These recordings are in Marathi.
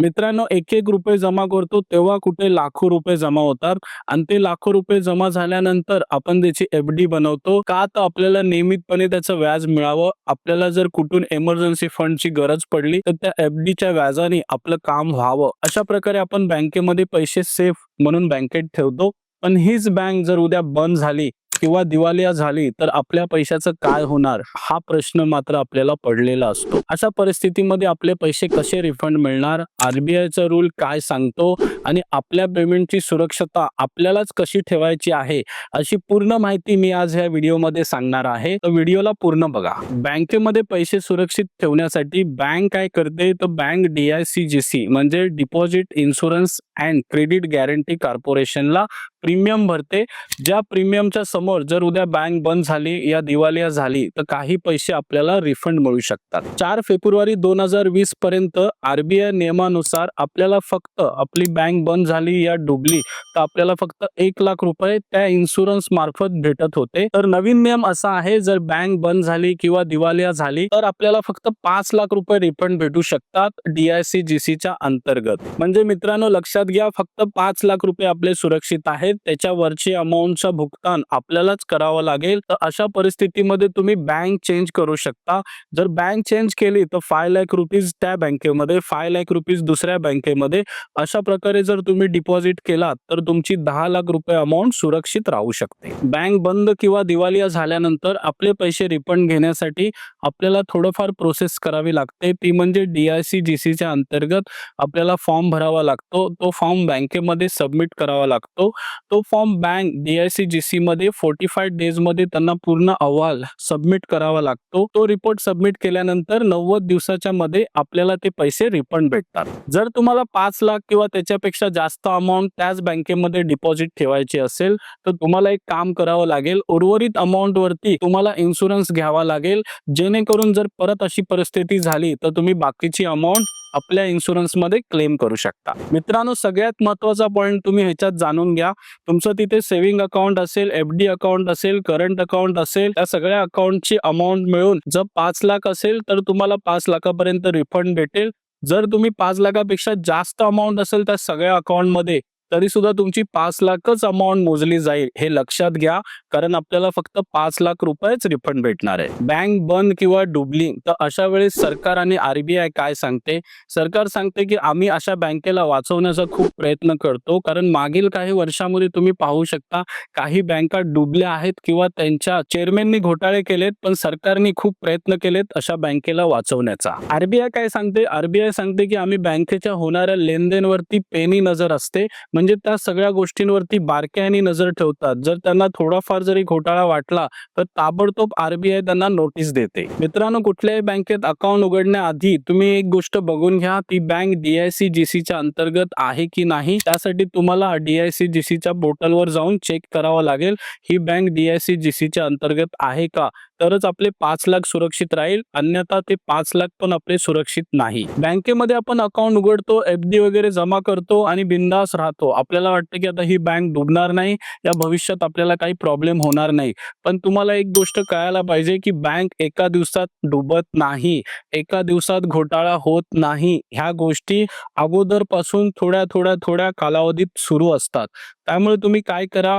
मित्रांनो एक एक रुपये जमा करतो तेव्हा कुठे लाखो रुपये जमा होतात. आणि ते लाखो रुपये जमा झाल्यानंतर आपण त्याची एफ डी बनवतो. का तर आपल्याला नियमितपणे त्याचं व्याज मिळावं. आपल्याला जर कुठून एमर्जन्सी फंडची गरज पडली तर त्या एफ डीच्या व्याजाने आपलं काम व्हावं. अशा प्रकारे आपण बँकेमध्ये पैसे सेफ म्हणून बँकेत ठेवतो. पण हीच बँक जर उद्या बंद झाली किंवा दिवालिया झाली तर आपल्या पैशाचं काय होणार हा प्रश्न मात्र आपल्याला पडलेला असतो. अशा परिस्थितीमध्ये आपले पैसे कसे रिफंड मिळणार आरबीआयचा रूल काय सांगतो आणि आपल्या पेमेंटची सुरक्षता आपल्यालाच कशी ठेवायची आहे अशी पूर्ण माहिती मी आज ह्या व्हिडिओमध्ये सांगणार आहे. तर व्हिडिओला पूर्ण बघा. बँकेमध्ये पैसे सुरक्षित ठेवण्यासाठी बँक काय करते? तर bank D I C G C म्हणजे deposit insurance and credit guarantee कॉर्पोरेशनला premium भरते. ज्या प्रीमियमच्या समोर जर उद्या बँक बंद झाली या दिवालिया झाली तर काही पैसे आपल्याला रिफंड मिळू शकतात. चार फेब्रुवारी दोन हजार वीस पर्यंत आरबीआय नियमानुसार आपल्याला फक्त आपली बँक बंद झाली या डुबली तर आपल्याला फक्त एक लाख रुपये त्या इन्शुरन्स मार्फत भेटत होते. तर नवीन नियम असा आहे जर बँक बंद झाली किंवा दिवालिया झाली तर आपल्याला फक्त पाच लाख रुपये रिफंड भेटू शकतात डीआयसी जीसीच्या अंतर्गत. म्हणजे मित्रांनो लक्षात घ्या फक्त पाच लाख रुपये आपले सुरक्षित आहेत. त्याच्यावरची अमाऊंटचं भुगतान आपल्यालाच करावं लागेल. तर अशा परिस्थितीमध्ये तुम्ही बँक चेंज करू शकता. जर बँक चेंज केली तर फाय लाख रुपीज त्या बँकेमध्ये फाय लाख रुपीज दुसऱ्या बँकेमध्ये. अशा प्रकारे जर तुम्ही डिपॉझिट केलात तर तुमची दहा लाख रुपये अमाऊंट सुरक्षित राहू शकते. बँक बंद किंवा दिवालिया झाल्यानंतर आपले पैसे रिफंड घेण्यासाठी आपल्याला थोडंफार प्रोसेस करावी लागते. ती म्हणजे डीआयसी जीसीच्या अंतर्गत आपल्याला फॉर्म भरावा लागतो. तो फॉर्म बँकेमध्ये सबमिट करावा लागतो. तो form bank D I C G C मध्ये फोर्टी फाय डेजमध्ये त्यांना पूर्ण अहवाल सबमिट करावा लागतो. तो रिपोर्ट सबमिट केल्यानंतर नव्वद दिवसाच्या मध्ये आपल्याला ते पैसे रिफंड भेटतात. जर तुम्हाला पाच लाख किंवा त्याच्यापेक्षा जास्त अमाऊंट त्याच बँकेमध्ये डिपॉझिट ठेवायची असेल तर तुम्हाला एक काम करावं लागेल. उर्वरित अमाऊंट वरती तुम्हाला इन्शुरन्स घ्यावा लागेल. जेणेकरून जर परत अशी परिस्थिती झाली तर तुम्ही बाकीची अमाऊंट आपल्या इन्शुरन्समध्ये क्लेम करू शकता. मित्रांनो सगळ्यात महत्त्वाचा पॉईंट तुम्ही ह्याच्यात जाणून घ्या. तुमचं तिथे सेव्हिंग अकाउंट असेल एफ डी अकाउंट असेल करंट अकाउंट असेल त्या सगळ्या अकाउंटची अमाऊंट मिळून जर पाच लाख असेल तर तुम्हाला पाच लाखापर्यंत रिफंड भेटेल. जर तुम्ही पाच लाखापेक्षा जास्त अमाऊंट असेल त्या सगळ्या अकाउंटमध्ये तरी सुद्धा तुमची पाच लाखच अमाऊंट मोजली जाईल हे लक्षात घ्या. कारण आपल्याला फक्त पाच लाख रुपयेच रिफंड भेटणार आहे. बँक बंद किंवा डुबली तर अशा वेळेस सरकार आणि आरबीआय काय सांगते? सरकार सांगते की आम्ही अशा बँकेला वाचवण्याचा खूप प्रयत्न करतो. कारण मागील काही वर्षामध्ये तुम्ही पाहू शकता काही बँका डुबल्या आहेत किंवा त्यांच्या चेअरमॅननी घोटाळे केलेत पण सरकारने खूप प्रयत्न केलेत अशा बँकेला वाचवण्याचा. आरबीआय काय सांगते? आरबीआय सांगते की आम्ही बँकेच्या होणाऱ्या लेनदेनवरती पेनी नजर असते. म्हणजे त्या सगळ्या गोष्टींवरती बारक्याने नजर ठेवतात. जर त्यांना थोडाफार जरी घोटाळा वाटला तर ताबडतोब आरबीआय त्यांना नोटीस देते. मित्रांनो कुठल्याही बँकेत अकाउंट उघडण्याआधी तुम्ही एक गोष्ट बघून घ्या ती बँक डीआयसी जीसीच्या अंतर्गत आहे की नाही? त्यासाठी तुम्हाला डीआयसी जीसीच्या पोर्टलवर जाऊन चेक करावं लागेल. ही बँक डीआयसी जीसीच्या अंतर्गत आहे का? तरच आपले पाच लाख सुरक्षित राहील. अन्यथा ते पाच लाख पण आपले सुरक्षित नाही. बँकेमध्ये आपण अकाउंट उघडतो एफ डी वगैरे जमा करतो आणि बिंदास राहतो. आपल्याला वाटतं की आता ही बँक डुबणार नाही. या भविष्यात आपल्याला काही प्रॉब्लेम होणार नाही. पण तुम्हाला एक गोष्ट कळायला पाहिजे की बँक एका दिवसात डुबत नाही. एका दिवसात घोटाळा होत नाही. ह्या गोष्टी अगोदरपासून थोड्या थोड्या थोड्या कालावधीत सुरू असतात. त्यामुळे तुम्ही काय करा?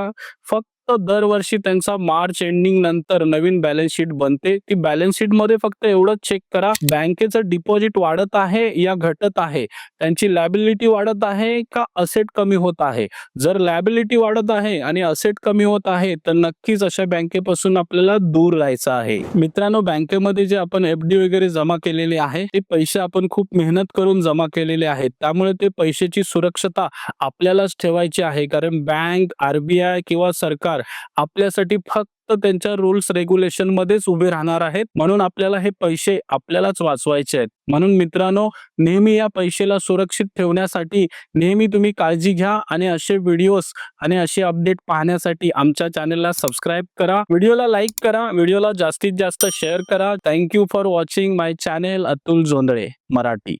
फक्त दरवर्षी त्यांचा मार्च एंडिंग नंतर नवीन बॅलन्स शीट बनते. ती बॅलन्स शीटमध्ये फक्त एवढंच चेक करा. बँकेचं डिपॉझिट वाढत आहे या घटत आहे. त्यांची लॅबिलिटी वाढत आहे का असेट कमी होत आहे? जर लॅबिलिटी वाढत आहे आणि असेट कमी होत आहे तर नक्कीच अशा बँकेपासून आपल्याला दूर राहायचं आहे. मित्रांनो बँकेमध्ये जे आपण एफडी वगैरे जमा केलेले आहे ते पैसे आपण खूप मेहनत करून जमा केलेले आहेत. त्यामुळे ते पैशाची सुरक्षता आपल्यालाच ठेवायची आहे. कारण बँक आरबीआय किंवा सरकार आपल्यासाठी फक्त त्यांच्या रुल्स रेग्युलेशन मध्येच उभे राहणार आहेत. म्हणून आपल्याला हे पैसे आपल्यालाच वाचवायचे आहेत. म्हणून मित्रांनो नेहमी या पैशेला सुरक्षित ठेवण्यासाठी नेहमी तुम्ही काळजी घ्या आणि असे व्हिडिओज आणि असे अपडेट पाहण्यासाठी आमच्या चॅनलला सबस्क्राईब करा. व्हिडिओला लाईक करा. व्हिडिओला जास्तीत जास्त शेअर करा. Thank you for watching my channel Atul Jondhale Marathi